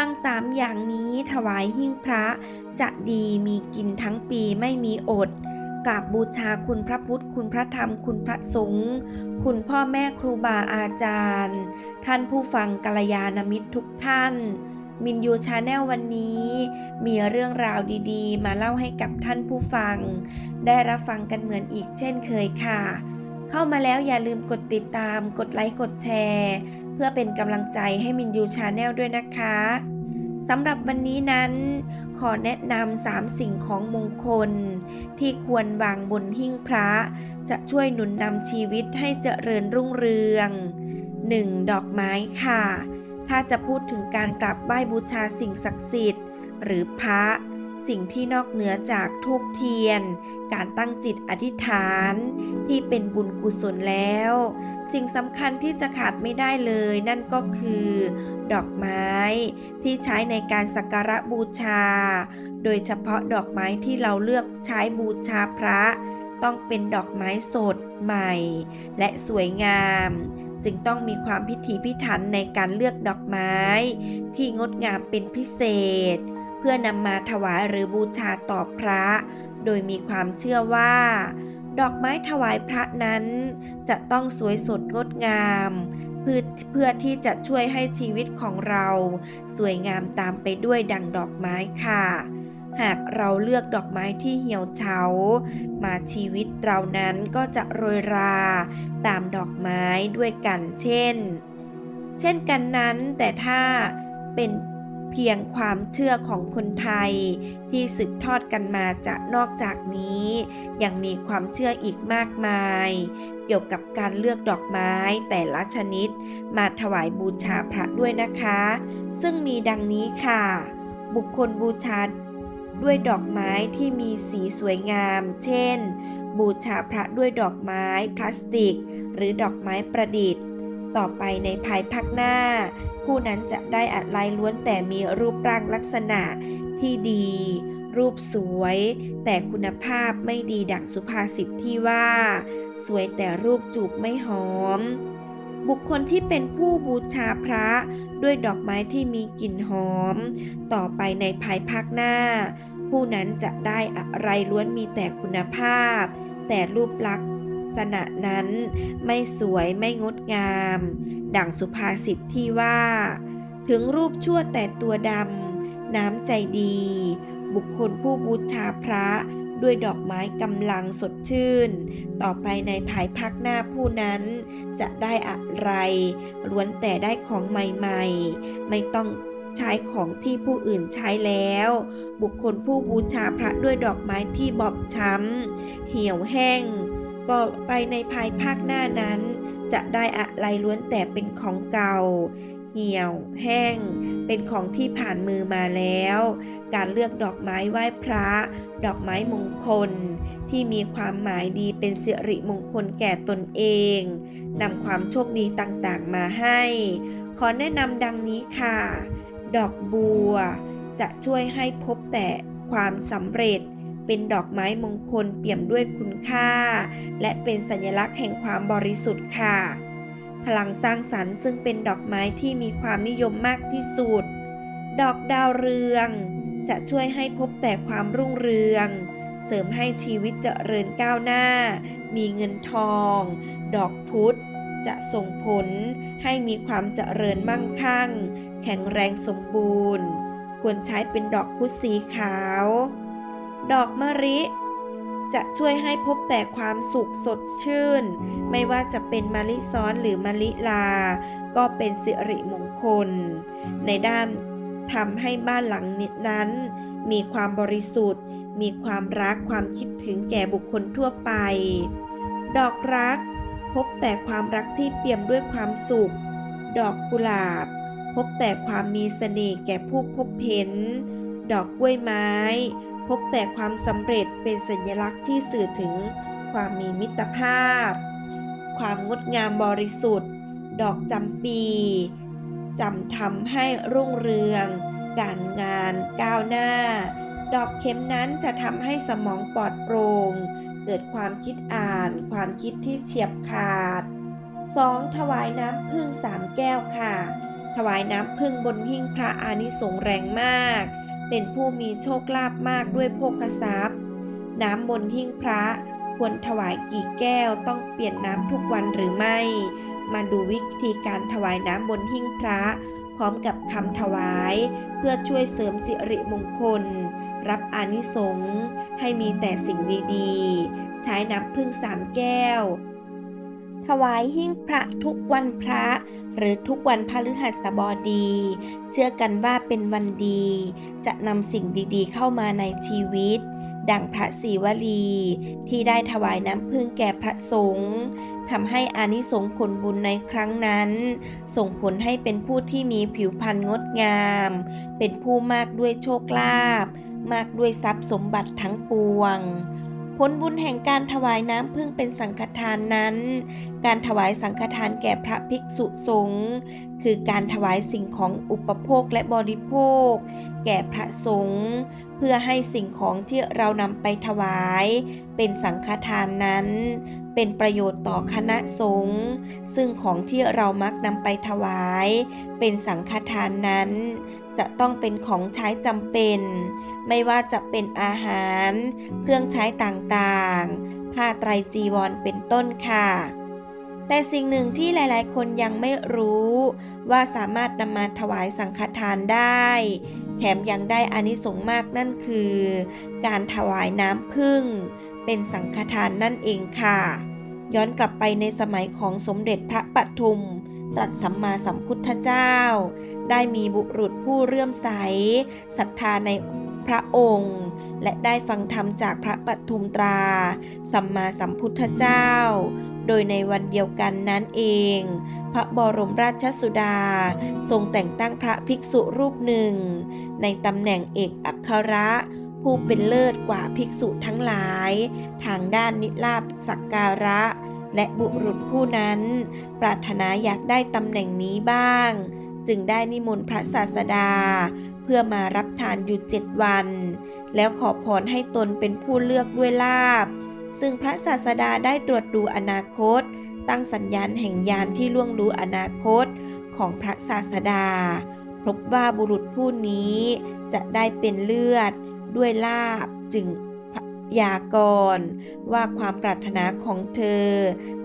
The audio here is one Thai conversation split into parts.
างสามอย่างนี้ถวายหิ้งพระ จะดีมีกินทั้งปีไม่มีอดกราบบูชาคุณพระพุทธ คุณพระธรรม คุณพระสงฆ์คุณพ่อแม่ครูบาอาจารย์ ท่านผู้ฟังกัลยาณมิตรทุกท่าน มินยูชาแนลวันนี้ มีเรื่องราวดีๆ มาเล่าให้กับท่านผู้ฟัง ได้รับฟังกันเหมือนอีกเช่นเคยค่ะ เข้ามาแล้วอย่าลืมกดติดตามกดไลค์กดแชร์ พื่อเป็นกำลังใจให้มินยูชาแนลด้วยนะคะสำหรับวันนี้นั้น ขอแนะนำสามสิ่งของมงคล ที่ควรวางบนหิ้งพระ จะช่วยหนุนนำชีวิตให้เจริญรุ่งเรือง 1. ดอกไม้ค่ะ ถ้าจะพูดถึงการกราบไหว้บูชาสิ่งศักดิ์สิทธิ์ หรือพระ สิ่งที่นอกเหนือจากทูบเทียน การตั้งจิตอธิษฐานที่เป็นบุญกุศลแล้ว สิ่งสำคัญที่จะขาดไม่ได้เลย นั่นก็คือ ดอกไม้ที่ใช้ในการสักการะบูชา โดยเฉพาะดอกไม้ที่เราเลือกใช้บูชาพระ ต้องเป็นดอกไม้สดใหม่ และสวยงาม จึงต้องมีความพิถีพิถันในการเลือกดอกไม้ ที่งดงามเป็นพิเศษ เพื่อนำมาถวายหรือบูชาต่อพระ โดยมีความเชื่อว่า ดอกไม้ถวายพระนั้น จะต้องสวยสดงดงามเพื่อเพื่อที่จะช่วยให้ชีวิตของเรา สวยงามตามไปด้วยดังดอกไม้ค่ะ หากเราเลือกดอกไม้ที่เหี่ยวเฉา มาชีวิตเรานั้นก็จะโรยราตามดอกไม้ด้วยกันเช่น เช่นกันนั้นแต่ถ้าเป็น เพียงความเชื่อของคนไทย ที่สืบทอดกันมาจากนอกจากนี้ ยังมีความเชื่ออีกมากมาย เกี่ยวกับการเลือกดอกไม้แต่ละชนิด มาถวายบูชาพระด้วยนะคะ ซึ่งมีดังนี้ค่ะ บุคคลบูชาด้วยดอกไม้ที่มีสีสวยงาม เช่น บูชาพระด้วยดอกไม้พลาสติก หรือดอกไม้ประดิษฐ์ ต่อไปในภายภาคหน้า ผู้นั้นจะได้อะไรล้วนแต่มีรูปร่างลักษณะที่ดี รูปสวย แต่คุณภาพไม่ดีดังสุภาษิตที่ว่า สวยแต่รูปจูบไม่หอม บุคคลที่เป็นผู้บูชาพระด้วยดอกไม้ที่มีกลิ่นหอม ต่อไปในภายภาคหน้า ผู้นั้นจะได้อะไรล้วนมีแต่คุณภาพ แต่รูปลักษณะนั้นไม่สวยไม่งดงาม ดังสุภาษิตที่ว่า ถึงรูปชั่วแต่ตัวดำ น้ำใจดี บุคคลผู้บูชาพระด้วยดอกไม้กำลังสดชื่น ต่อไปในภายภาคหน้าผู้นั้น จะได้อะไร ล้วนแต่ได้ของใหม่ๆ ไม่ต้องใช้ของที่ผู้อื่นใช้แล้ว บุคคลผู้บูชาพระด้วยดอกไม้ที่บอบช้ำ เหี่ยวแห้ง ต่อไปในภายภาคหน้านั้น จะได้อะไรล้วนแต่เป็นของเก่า เหี่ยว แห้ง เป็นของที่ผ่านมือมาแล้ว การเลือกดอกไม้ไหว้พระ ดอกไม้มงคล ที่มีความหมายดีเป็นสิริมงคลแก่ตนเองนำความโชคดีต่างๆมาให้ ขอแนะนำดังนี้ค่ะ ดอกบัว จะช่วยให้พบแต่ความสำเร็จ เป็นดอกไม้มงคลเปี่ยมด้วยคุณค่า และเป็นสัญลักษณ์แห่งความบริสุทธิ์ค่ะ พลังสร้างสรรค์ซึ่งเป็นดอกไม้ที่มีความนิยมมากที่สุด ดอกดาวเรือง จะช่วยให้พบแต่ความรุ่งเรือง เสริมให้ชีวิตเจริญก้าวหน้า มีเงินทอง ดอกพุธจะส่งผลให้มีความเจริญมั่งคั่ง แข็งแรงสมบูรณ์ ควรใช้เป็นดอกพุธสีขาว ดอกมะริจะช่วยให้พบแต่ความสุขสดชื่น ไม่ว่าจะเป็นมะลิซ้อนหรือมะลิลา ก็เป็นสิริมงคล ในด้านทำให้บ้านหลังนั้น มีความบริสุทธิ์ มีความรักความคิดถึงแก่บุคคลทั่วไป ดอกรัก พบแต่ความรักที่เปี่ยมด้วยความสุข ดอกกุหลาบ พบแต่ความมีเสน่ห์แก่ผู้พบเห็น ดอกกล้วยไม้ พบแต่ความสำเร็จเป็นสัญลักษณ์ที่สื่อถึงความมีมิตรภาพ ความงดงามบริสุทธิ์ ดอกจำปีจำทำให้รุ่งเรือง การงานก้าวหน้า ดอกเข็มนั้นจะทำให้สมองปลอดโปร่งเกิดความคิดอ่าน ความคิดที่เฉียบขาด 2. ถวายน้ำพึ่งสามแก้วค่ะ ถวายน้ำพึ่งบนหิ้งพระอานิสงส์แรงมาก เป็นผู้มีโชคลาภมากด้วยโภคทรัพย์ น้ำบนหิ้งพระควรถวายกี่แก้วต้องเปลี่ยนน้ำทุกวันหรือไม่ มาดูวิธีการถวายน้ำบนหิ้งพระ พร้อมกับคำถวาย เพื่อช่วยเสริมสิริมงคล รับอานิสงส์ให้มีแต่สิ่งดีๆ ใช้น้ำพึ่งสามแก้ว ถวายหิ้งพระทุกวันพระ หรือทุกวันพฤหัสบดี เชื่อกันว่าเป็นวันดี จะนำสิ่งดีๆ เข้ามาในชีวิต ดังพระศีวลี ที่ได้ถวายน้ำพึ่งแก่พระสงฆ์ทำให้อานิสงส์ผลบุญในครั้งนั้น ส่งผลให้เป็นผู้ที่มีผิวพรรณงดงาม เป็นผู้มากด้วยโชคลาภมากด้วยทรัพย์สมบัติทั้งปวง ผลบุญแห่งการถวายน้ำพึ่งเป็นสังฆทานนั้น การถวายสังฆทานแก่พระภิกษุสงฆ์ คือการถวายสิ่งของอุปโภคและบริโภค แก่พระสงฆ์เพื่อให้สิ่งของที่เรานำไปถวาย เป็นสังฆทานนั้น เป็นประโยชน์ต่อคณะสงฆ์ซึ่งของที่เรามักนำไปถวาย เป็นสังฆทานนั้น จะต้องเป็นของใช้จำเป็น ไม่ว่าจะเป็นอาหาร เครื่องใช้ต่างๆ ผ้าไตรจีวรเป็นต้นค่ะ แต่สิ่งหนึ่งที่หลายๆ คนยังไม่รู้ว่าสามารถนำมาถวายสังฆทานได้ แถมยังได้อานิสงส์มากนั่นคือ การถวายน้ำพึ่ง เป็นสังฆทานนั่นเองค่ะ ย้อนกลับไปในสมัยของสมเด็จพระปทุมตรัสสัมมาสัมพุทธเจ้า ได้มีบุรุษผู้เรื่อมใสศรัทธาในพระองค์ และได้ฟังธรรมจากพระปทุมตรา สัมมาสัมพุทธเจ้า โดยในวันเดียวกันนั้นเอง พระบรมราชสุดา ทรงแต่งตั้งพระภิกษุรูปหนึ่ง ในตำแหน่งเอกอัครระผู้เป็นเลิศกว่าภิกษุทั้งหลาย ทางด้านนิลาบสักการะ และบุรุษผู้นั้น ปรารถนาอยากได้ตำแหน่งนี้บ้าง จึงได้นิมนต์พระศาสดา เพื่อมารับทานอยู่เจ็ดวัน แล้วขอพรให้ตนเป็นผู้เลือกด้วยลาบ ซึ่งพระศาสดาได้ตรวจดูอนาคต ตั้งสัญญาณแห่งยานที่ล่วงรู้อนาคตของพระศาสดา พบว่าบุรุษผู้นี้จะได้เป็นเลือดด้วยลาบจึงยากรว่าความปรารถนาของเธอ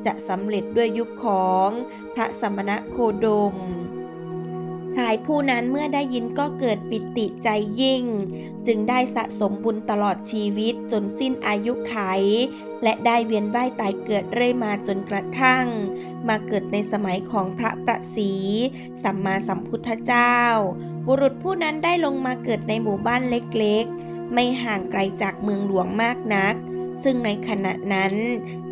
จะสำเร็จด้วยยุคของพระสมณะโคดม ชายผู้นั้นเมื่อได้ยินก็เกิดปิติใจยิ่ง จึงได้สะสมบุญตลอดชีวิตจนสิ้นอายุไข และได้เวียนว่ายตายเกิดเรื่อยมาจนกระทั่ง มาเกิดในสมัยของพระประสีสัมมาสัมพุทธเจ้า บุรุษผู้นั้นได้ลงมาเกิดในหมู่บ้านเล็กๆ ไม่ห่างไกลจากเมืองหลวงมากนักซึ่งในขณะนั้น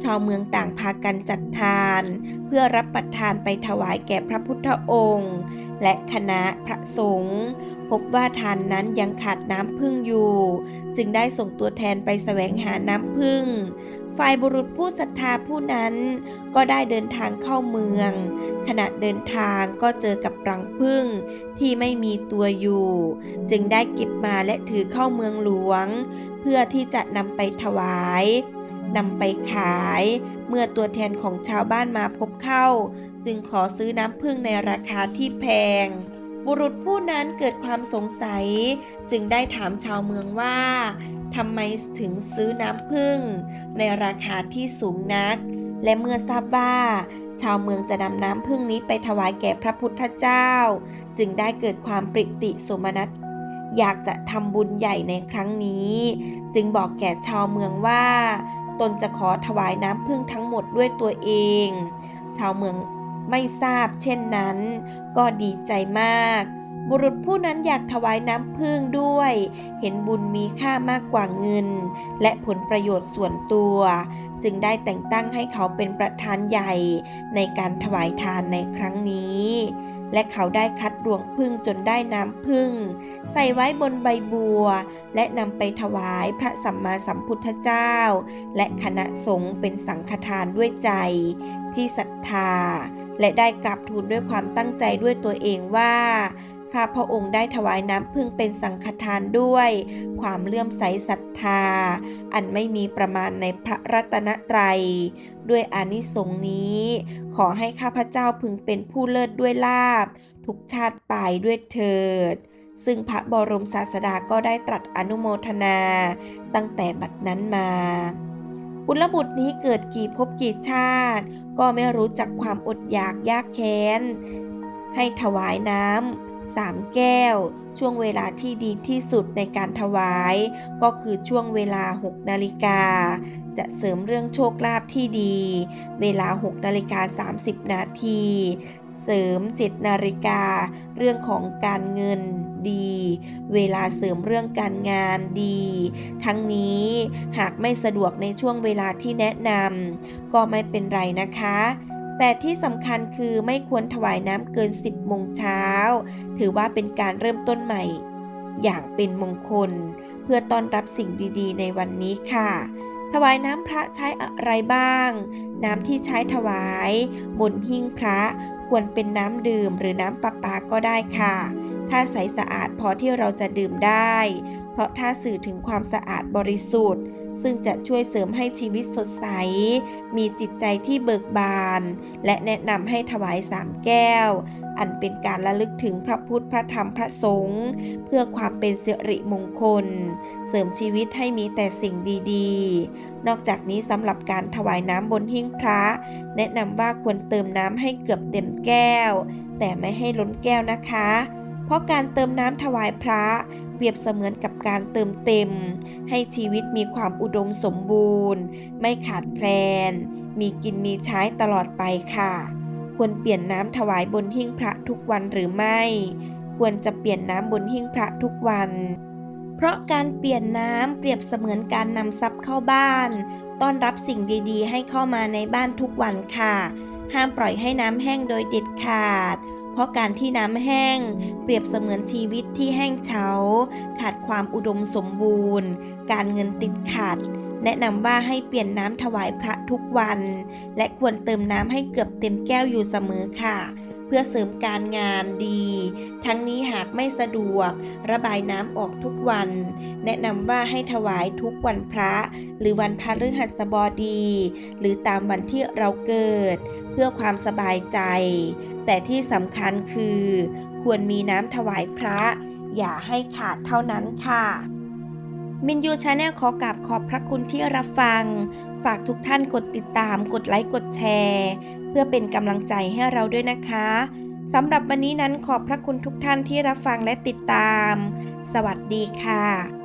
ชาวเมืองต่างพากันจัดทาน เพื่อรับประทานไปถวายแก่พระพุทธองค์ และคณะพระสงฆ์พบว่าทานนั้นยังขาดน้ำพึ่งอยู่ จึงได้ส่งตัวแทนไปแสวงหาน้ำพึ่ง ฝ่ายบุรุษผู้ศรัทธาผู้นั้นก็ได้เดินทางเข้าเมือง ขณะเดินทางก็เจอกับรังพึ่งที่ไม่มีตัวอยู่ จึงได้เก็บมาและถือเข้าเมืองหลวง เพื่อที่จะนำไปถวายนำไปขาย เมื่อตัวแทนของชาวบ้านมาพบเข้า จึงขอซื้อน้ำพึ่งในราคาที่แพง บุรุษผู้นั้นเกิดความสงสัย จึงได้ถามชาวเมืองว่าทำไมถึงซื้อน้ำพึ่ง ในราคาที่สูงนัก และเมื่อทราบว่า ชาวเมืองจะนำน้ำพึ่งนี้ไปถวายแก่พระพุทธเจ้า จึงได้เกิดความปริติสมนัตอยากจะทำบุญใหญ่ในครั้งนี้ จึงบอกแก่ชาวเมืองว่า ตนจะขอถวายน้ำพึ่งทั้งหมดด้วยตัวเอง ชาวเมือง ไม่ทราบเช่นนั้น ก็ดีใจมาก บุรุษผู้นั้นอยากถวายน้ำพึ่งด้วย เห็นบุญมีค่ามากกว่าเงิน และผลประโยชน์ส่วนตัว จึงได้แต่งตั้งให้เขาเป็นประธานใหญ่ในการถวายทานในครั้งนี้ และเขาได้คัดรวงพึ่งจนได้น้ำพึ่ง ใส่ไว้บนใบบัว และนำไปถวายพระสัมมาสัมพุทธเจ้า และคณะสงฆ์เป็นสังฆทานด้วยใจ ที่ศรัทธา และได้กราบทูลด้วยความตั้งใจด้วยตัวเองว่าข้าพระองค์ได้ถวายน้ำพึ่งเป็นสังฆทานด้วย ความเลื่อมใสศรัทธา อันไม่มีประมาณในพระรัตนตรัย ด้วยอานิสงส์นี้ ขอให้ข้าพเจ้าพึงเป็นผู้เลิศด้วยลาบ ทุกชาติไปด้วยเถิด ซึ่งพระบรมศาสดาก็ได้ตรัสอนุโมทนา ตั้งแต่บัดนั้นมา บุญบุตรนี้เกิดกี่ภพกี่ชาติ ก็ไม่รู้จักความอดอยากยากแค้น ให้ถวายน้ำสามแก้ว ช่วงเวลาที่ดีที่สุดในการถวาย ก็คือช่วงเวลา 6 นาฬิกา จะเสริมเรื่องโชคลาภที่ดี เวลา 6 นาฬิกา 30 นาที เสริม 7 นาฬิกา เรื่องของการเงิน ดี เวลาเสริมเรื่องการงานดี ทั้งนี้หากไม่สะดวกในช่วงเวลาที่แนะนำก็ไม่เป็นไรนะคะ แต่ที่สำคัญคือไม่ควรถวายน้ำเกิน 10โมงเช้า ถือว่าเป็นการเริ่มต้นใหม่ อย่างเป็นมงคล เพื่อต้อนรับสิ่งดีๆ ในวันนี้ค่ะถวายน้ำพระใช้อะไรบ้าง น้ำที่ใช้ถวาย บนหิ้งพระควรเป็นน้ำดื่มหรือน้ำประปาก็ได้ค่ะ ถ้าใสสะอาดพอที่เราจะดื่มได้ เพราะถ้าสื่อถึงความสะอาดบริสุทธิ์ ซึ่งจะช่วยเสริมให้ชีวิตสดใส มีจิตใจที่เบิกบาน และแนะนำให้ถวายสามแก้ว อันเป็นการระลึกถึงพระพุทธพระธรรมพระสงฆ์เพื่อความเป็นสิริมงคล เสริมชีวิตให้มีแต่สิ่งดีๆ นอกจากนี้สำหรับการถวายน้ำบนหิ้งพระ แนะนำว่าควรเติมน้ำให้เกือบเต็มแก้ว แต่ไม่ให้ล้นแก้วนะคะ ราะการเติมน้ำถวายพระเปรียบเสมือนกับการเติมเต็ม ให้ชีวิตมีความอุดมสมบูรณ์ ไม่ขาดแคลน มีกินมีใช้ตลอดไปค่ะ ควรเปลี่ยนน้ำถวายบนหิ้งพระทุกวันหรือไม่ ควรจะเปลี่ยนน้ำบนหิ้งพระทุกวัน เพราะการเปลี่ยนน้ำเปรียบเสมือนการนำทรัพย์เข้าบ้าน ต้อนรับสิ่งดีๆ ให้เข้ามาในบ้านทุกวันค่ะ ห้ามปล่อยให้น้ำแห้งโดยเด็ดขาด เพราะการที่น้ำแห้ง เปรียบเสมือนชีวิตที่แห้งเฉา ขาดความอุดมสมบูรณ์ การเงินติดขัด แนะนำว่าให้เปลี่ยนน้ำถวายพระทุกวัน และควรเติมน้ำให้เกือบเต็มแก้วอยู่เสมอค่ะเพื่อเสริมการงานดี ทั้งนี้หากไม่สะดวก ระบายน้ำออกทุกวัน แนะนำว่าให้ถวายทุกวันพระ หรือวันพฤหัสบดี หรือตามวันที่เราเกิด เพื่อความสบายใจ แต่ที่สำคัญคือ ควรมีน้ำถวายพระ อย่าให้ขาดเท่านั้นค่ะมินยูชาแนลขอกราบขอบพระคุณที่รับฟัง ฝากทุกท่านกดติดตาม กดไลค์ กดแชร์ เพื่อเป็นกำลังใจให้เราด้วยนะคะสำหรับวันนี้นั้นขอบพระคุณทุกท่านที่รับฟังและติดตาม สวัสดีค่ะ